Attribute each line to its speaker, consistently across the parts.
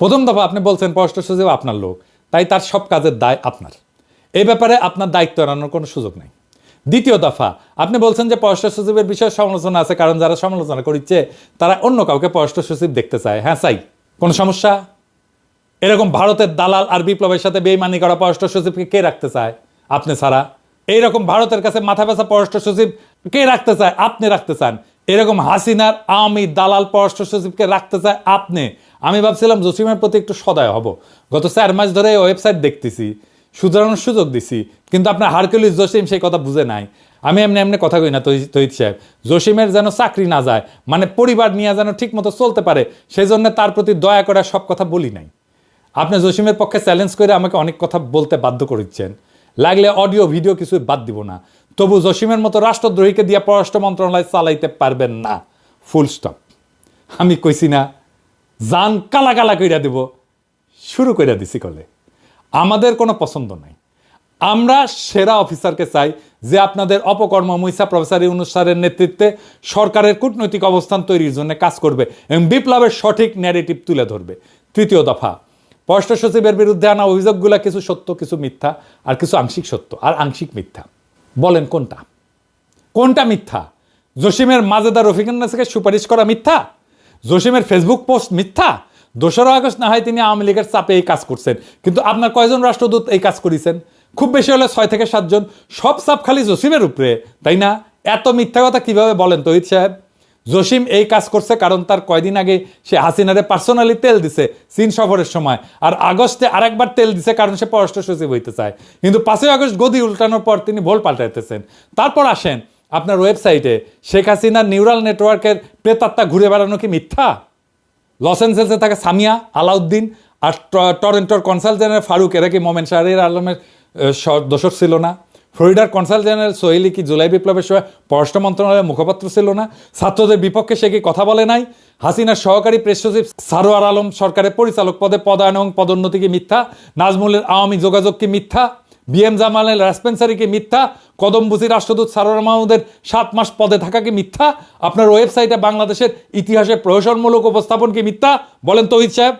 Speaker 1: প্রথম দফা আপনি বলছেন, পররাষ্ট্র সচিব আপনার লোক। তাই তার সব কাজের দায় আপনার। এই ব্যাপারে আপনার দায়িত্ব এড়ানোর কোনো সুযোগ নেই। দ্বিতীয় দফা, আপনি বলছেন যে পররাষ্ট্র সচিবের বিষয়ে সমালোচনা আছে, কারণ যারা সমালোচনা করছে তারা অন্য কাউকে পররাষ্ট্র সচিব দেখতে চায়। হ্যাঁ চাই কোনো সমস্যা? এরকম ভারতের দালাল আর বিপ্লবের সাথে বেইমানি করা পররাষ্ট্র সচিবকে কে রাখতে চায়? আপনি ছাড়া। এইরকম ভারতের কাছে মাথা ব্যথা পররাষ্ট্র সচিব কে রাখতে চায়? আপনি রাখতে চান। এরকম হাসিনার আওয়ামী দালাল পররাষ্ট্র সচিবকে রাখতে চায় আপনি। আমি ভাবছিলাম জসিমের প্রতি একটু সদয় হব। গত চার মাস ধরে ওয়েবসাইট দেখতেছি, শুধরানোর সুযোগ দিছি, কিন্তু আপনার হারকুলিস জসিম সেই কথা বুঝে নাই। আমি এমনি এমনি কথা কই না তৈত সাহেব। জসিমের যেন চাকরি না যায় মানে পরিবার নিয়ে যেন ঠিক মতো চলতে পারে সেই জন্য তার প্রতি দয়া করে সব কথা বলি নাই। আপনি জসিমের পক্ষে চ্যালেঞ্জ করে আমাকে অনেক কথা বলতে বাধ্য করেছেন লাগলে অডিও ভিডিও কিছু বাদ দিব না। তবু জসিমের মতো রাষ্ট্রদ্রোহীকে দিয়ে পররাষ্ট্র মন্ত্রণালয় চালাইতে পারবেন না। ফুল স্টপ আমি কইছি না জান কালা কালা কইরা দেব। শুরু কইরা দিছি কলে। আমাদের কোনো পছন্দ নাই। আমরা সেরা অফিসারকে চাই যে আপনাদের অপকর্ম মৈসা প্রফেসর ইউনুস স্যারের নেতৃত্বে সরকারের কূটনৈতিক অবস্থান তৈরির জন্য কাজ করবে এবং বিপ্লবের সঠিক ন্যারেটিভ তুলে ধরবে। তৃতীয় দফা, পররাষ্ট্র সচিবের বিরুদ্ধে আনা অভিযোগগুলো কিছু সত্য, কিছু মিথ্যা আর কিছু আংশিক সত্য আর আংশিক মিথ্যা। বলেন কোনটা? কোনটা মিথ্যা? জসিমের মাজেদা রফিকুন্নাসকে সুপারিশ করা মিথ্যা? জসিমের ফেসবুক পোস্ট মিথ্যা? দোসরা আগস্ট না হয় তিনি আওয়ামী লীগের চাপে এই কাজ করছেন। কিন্তু আপনার কয়জন রাষ্ট্রদূত এই কাজ করেছেন? খুব বেশি হলে ছয় থেকে সাতজন সব চাপ খালি জসিমের উপরে, তাই না? এত মিথ্যা কথা কীভাবে বলেন তহিদ সাহেব? জসিম এই কাজ করছে কারণ তার কয়দিন আগে সে হাসিনারে পার্সোনালি তেল দিছে চীন সফরের সময়। আর আগস্টে আরেকবার তেল দিছে কারণ সে পররাষ্ট্র সচিব হইতে চায়। কিন্তু পাঁচই আগস্ট গদি উল্টানোর পর তিনি ভোল পাল্টাইতেছেন। তারপর আসেন আপনার ওয়েবসাইটে শেখ হাসিনার নিউরাল নেটওয়ার্কের প্রেতাত্মা ঘুরে বেড়ানো কি মিথ্যা? লস অ্যাঞ্জেলসে থাকে সামিয়া আলাউদ্দিন আর টরেন্টোর কনসাল জেনারেল ফারুক, এরা কি মোমেন শাহরির আলমের দোসর ছিল না? ফ্লোরিডার কনসাল জেনারেল সোহেলি কি জুলাই বিপ্লবের সময় পররাষ্ট্র মন্ত্রণালয়ের মুখপাত্র ছিল না? ছাত্রদের বিপক্ষে সে কি কথা বলে নাই? হাসিনার সহকারী প্রেস সচিব সারোয়ার আলম সরকারের পরিচালক পদে পদায়ন এবং পদোন্নতি কি মিথ্যা? নাজমুলের আওয়ামী যোগাযোগ কি মিথ্যা? বিএম জামালের রাসপেন্সারি কি মিথ্যা? কদমবুজি রাষ্ট্রদূত সারোয়ার মাহমুদের সাত মাস পদে থাকা কি মিথ্যা? আপনার ওয়েবসাইটে বাংলাদেশের ইতিহাসে প্রহসনমূলক উপস্থাপন কি মিথ্যা? বলেন তহিদ সাহেব।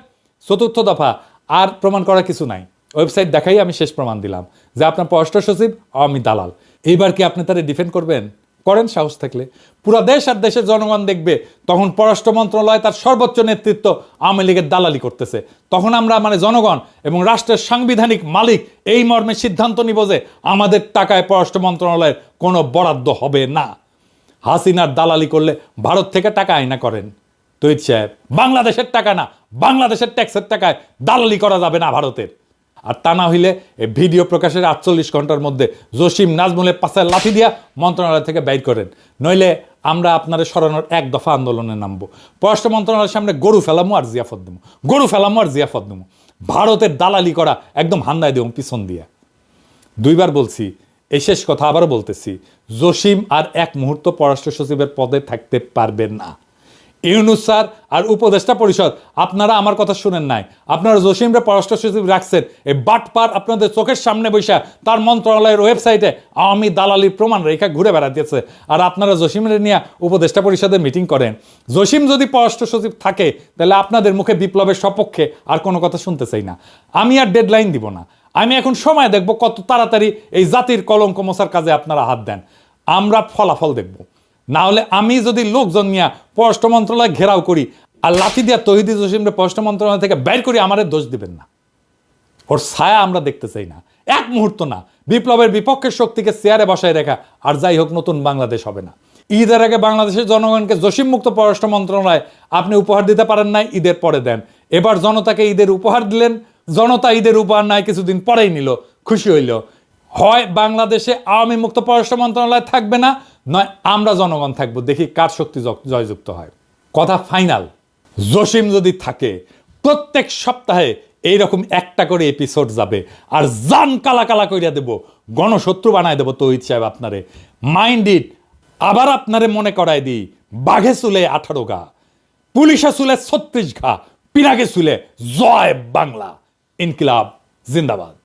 Speaker 1: চতুর্থ দফা। আর প্রমাণ করার কিছু নাই। ওয়েবসাইট দেখাই আমি শেষ প্রমাণ দিলাম। যে আপনার পররাষ্ট্র সচিব আওয়ামী দালাল। এইবার কি আপনি তারা ডিফেন্ড করবেন? করেন সাহস থাকলে। পুরো দেশ আর দেশের জনগণ দেখবে, তখন পররাষ্ট্র মন্ত্রণালয় তার সর্বোচ্চ নেতৃত্ব আওয়ামী লীগের দালালি করতেছে। তখন আমরা মানে জনগণ এবং রাষ্ট্রের সাংবিধানিক মালিক এই মর্মে সিদ্ধান্ত নিব যে আমাদের টাকায় পররাষ্ট্র মন্ত্রণালয়ের কোনো বরাদ্দ হবে না। হাসিনার দালালি করলে ভারত থেকে টাকা আয়না করেন। তৈত সাহেব, বাংলাদেশের টাকা না, বাংলাদেশের ট্যাক্সের টাকায় দালালি করা যাবে না ভারতের। আর তা না হইলে ভিডিও প্রকাশের আটচল্লিশ ঘণ্টার মধ্যে জসিম নাজমুলের পাশে লাথি দিয়া মন্ত্রণালয় থেকে বাইর করেন। নইলে আমরা আপনাদের সরানোর এক দফা আন্দোলনে নামবো। পররাষ্ট্র মন্ত্রণালয়ের সামনে গরু ফেলামো আর জিয়াফত দেবো গরু ফেলামো আর জিয়াফত দেবো ভারতের দালালি করা একদম হান্দায় দেবো পিছন দিয়া। দুইবার বলছি, এই শেষ কথা আবারও বলতেছি, জসিম আর এক মুহূর্ত পররাষ্ট্র সচিবের পদে থাকতে পারবেন না। ইউনুস স্যার আর উপদেষ্টা পরিষদ, আপনারা আমার কথা শুনেন নাই। আপনারা জসিমরে পররাষ্ট্র সচিব রাখছেন। এই বাটপার আপনাদের চোখের সামনে বৈশা তার মন্ত্রণালয়ের ওয়েবসাইটে আওয়ামী দালালির প্রমাণ রেখা ঘুরে বেড়াতেছে আর আপনারা জসিমের নিয়ে উপদেষ্টা পরিষদে মিটিং করেন। জসিম যদি পররাষ্ট্র সচিব থাকে, তাহলে আপনাদের মুখে বিপ্লবের সপক্ষে আর কোনো কথা শুনতে চাই না। আমি আর ডেডলাইন দিব না। আমি এখন সময় দেখব কত তাড়াতাড়ি এই জাতির কলঙ্ক মশার কাজে আপনারা হাত দেন। আমরা ফলাফল দেখব। না হলে আমি যদি লোকজন নিয়ে পররাষ্ট্র মন্ত্রণালয় ঘেরাও করি আর লাথি দিয়া তহিদি জসিমরে পররাষ্ট্র মন্ত্রণালয় থেকে বের করি আমাদের দোষ দিবেন না। ওর ছায়া আমরা দেখতে চাই না। এক মুহূর্ত না। বিপ্লবের বিপক্ষের শক্তিকে চেয়ারে বসায় রেখা আর যাই হোক, নতুন বাংলাদেশ হবে না। ঈদের আগে বাংলাদেশের জনগণকে জসিম মুক্ত পররাষ্ট্র মন্ত্রণালয় আপনি উপহার দিতে পারেন নাই, ঈদের পরে দেন। এবার জনতাকে ঈদের উপহার দিলেন। জনতা ঈদের উপহার নাই, কিছুদিন পরেই নিল। খুশি হইল। হয় বাংলাদেশে আওয়ামী মুক্ত পররাষ্ট্র মন্ত্রণালয় থাকবে না নয়, আমরা জনগণ থাকব, দেখি কার শক্তি জয়যুক্ত হয়। কথা ফাইনাল। জসিম যদি থাকে, প্রত্যেক সপ্তাহে এইরকম একটা করে এপিসোড যাবে, আর জান কালা কালা করিয়া দেব, গণশত্রু বানায় দেবো তহিদ সাহেব আপনারে। মাইন্ড ইট আবার আপনারে মনে করায় দিই, বাঘে চুলে আঠারো গা, পুলিশে চুলে ছত্রিশ ঘা পিনাকে চুলে জয় বাংলা। ইনকিলাব, জিন্দাবাদ।